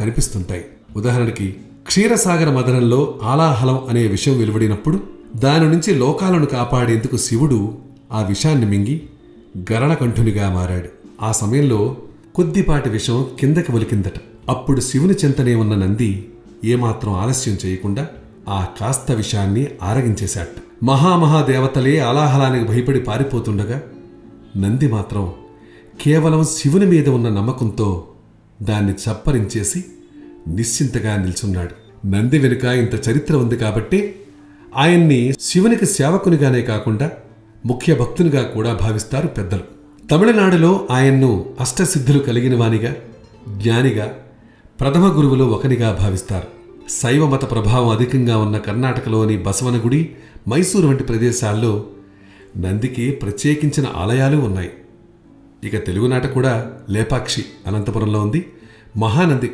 కనిపిస్తుంటాయి. ఉదాహరణకి క్షీరసాగర మదనంలో ఆలాహలం అనే విషయం వెలువడినప్పుడు దాని నుంచి లోకాలను కాపాడేందుకు శివుడు ఆ విషాన్ని మింగి గరణకంఠునిగా మారాడు. ఆ సమయంలో కొద్దిపాటి విషం కిందకి ఒలికిందట. అప్పుడు శివుని చింతనే ఉన్న నంది ఏమాత్రం ఆలస్యం చేయకుండా ఆ కాస్త విషాన్ని ఆరగించేశాట. మహామహాదేవతలే ఆలాహలానికి భయపడి పారిపోతుండగా నంది మాత్రం కేవలం శివుని మీద ఉన్న నమ్మకంతో దాన్ని చప్పరించేసి నిశ్చింతగా నిల్చున్నాడు. నంది వెనుక ఇంత చరిత్ర ఉంది కాబట్టి ఆయన్ని శివునికి సేవకునిగానే కాకుండా ముఖ్య భక్తునిగా కూడా భావిస్తారు పెద్దలు. తమిళనాడులో ఆయన్ను అష్టసిద్ధులు కలిగిన వానిగా జ్ఞానిగా ప్రథమ గురువులో ఒకనిగా భావిస్తారు. శైవ మత ప్రభావం అధికంగా ఉన్న కర్ణాటకలోని బసవనగుడి మైసూరు వంటి ప్రదేశాల్లో నందికి ప్రత్యేకించిన ఆలయాలు ఉన్నాయి. ఇక తెలుగునాట కూడా లేపాక్షి అనంతపురంలో ఉంది. మహానంది